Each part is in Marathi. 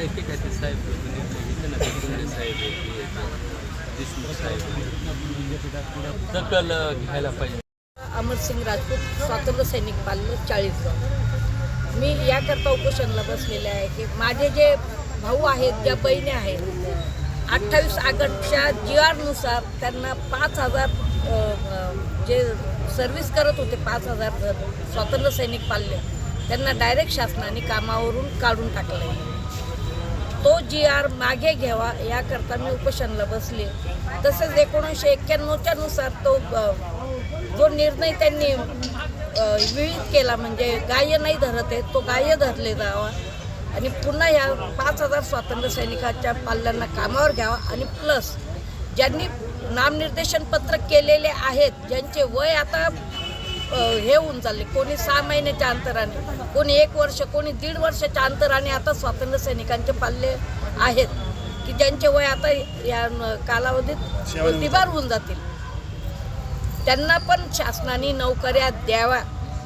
काय ते साहेब ना साहेब साहेब घ्यायला पाहिजे. अमरसिंग राजपूत स्वातंत्र्य सैनिक पालन चाळीसगाव. मी याकरता उपोषणला बसलेले आहे. की माझे जे भाऊ आहेत ज्या बहिणी आहेत अठ्ठावीस ऑगस्टच्या जी आरनुसार त्यांना पाच हजार जे सर्व्हिस करत होते पाच हजार स्वातंत्र्य सैनिक पाल्य त्यांना डायरेक्ट शासनाने कामावरून काढून टाकलं जी आर मागे घ्यावा याकरता मी उपोषणला बसले. तसेच एकोणीसशे एक्क्याण्णवच्या नुसार तो जो निर्णय त्यांनी विहित केला म्हणजे गाय नाही धरत आहे तो गाय धरले जावा आणि पुन्हा ह्या पाच हजार स्वातंत्र्य सैनिकाच्या पाल्यांना कामावर घ्यावा आणि प्लस ज्यांनी नामनिर्देशन पत्र केलेले आहेत ज्यांचे वय आता हे होऊन चालले. कोणी सहा महिन्याच्या अंतराने कोणी एक वर्ष कोणी दीड वर्षाच्या अंतराने आता स्वातंत्र्य सैनिकांचे पाल्ले आहेत की ज्यांचे वय आता या कालावधीत दिबार होऊन जातील. त्यांना पण शासनाने नोकऱ्या द्याव्या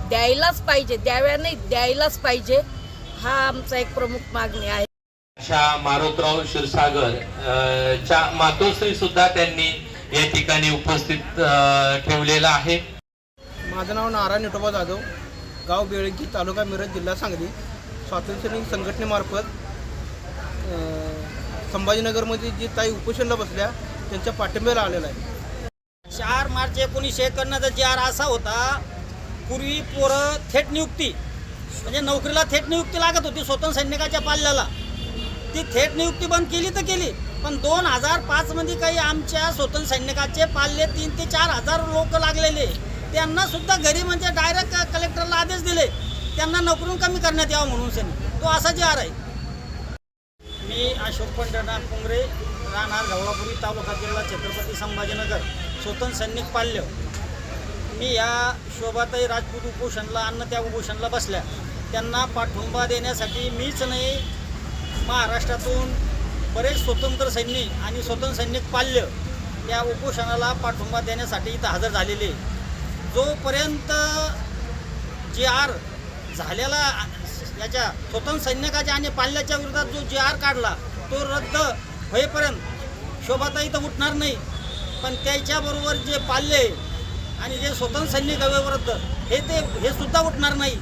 द्यायलाच पाहिजे द्याव्या नाही द्यायलाच पाहिजे हा आमचा एक प्रमुख मागणी आहे. अशा मारुतराव क्षीरसागर च्या मातोश्री सुद्धा त्यांनी या ठिकाणी उपस्थित ठेवलेला आहे. माझं नाव नारायण विठोबा जाधव गाव बेळगी तालुका मिरज जिल्हा सांगली. स्वातंत्र्यसैनिक संघटनेमार्फत संभाजीनगरमध्ये जी ताई उपोषणला बसल्या त्यांच्या पाठिंब्याला आलेला आहे. चार मार्च एकोणीसशे एकावन्नचा जे आर असा होता पूर्वी पोरं थेट नियुक्ती म्हणजे नोकरीला थेट नियुक्ती लागत होती स्वतंत्र सैनिकाच्या पाल्याला. ती थेट नियुक्ती बंद केली तर केली पण दोन हजार पाचमध्ये काही आमच्या स्वतंत्र सैनिकाचे पाल्ले तीन ते चार हजार लोक लागलेले. त्यांना सुद्धा घरी म्हणजे डायरेक्ट कलेक्टरला आदेश दिले. त्यांना नोकरून कमी करण्यात यावं म्हणून सैनिक. तो असा जे आर आहे. मी अशोक पंढरनाथ कुंगरे राहणार गव्हापुरी तालुका जिल्हा छत्रपती संभाजीनगर स्वतंत्र सैनिक पाल्य. मी या शोभाताई राजपूत उपोषणला अन्न त्या उपोषणला बसल्या. त्यांना पाठिंबा देण्यासाठी मीच नाही महाराष्ट्रातून बरेच स्वतंत्र सैनिक आणि स्वतंत्र सैनिक पाल्य या उपोषणाला पाठिंबा देण्यासाठी इथं हजर झालेले. जोपर्यंत जे आर झालेला याच्या स्वतंत्र सैनिकाच्या आणि पाल्याच्या विरोधात जो जे आर काढला तो रद्द होईपर्यंत शोभाताई तर उठणार नाही. पण त्याच्याबरोबर जे पाल्य आहे आणि जे स्वतंत्र सैनिक विरुद्ध हे ते हे सुद्धा उठणार नाही.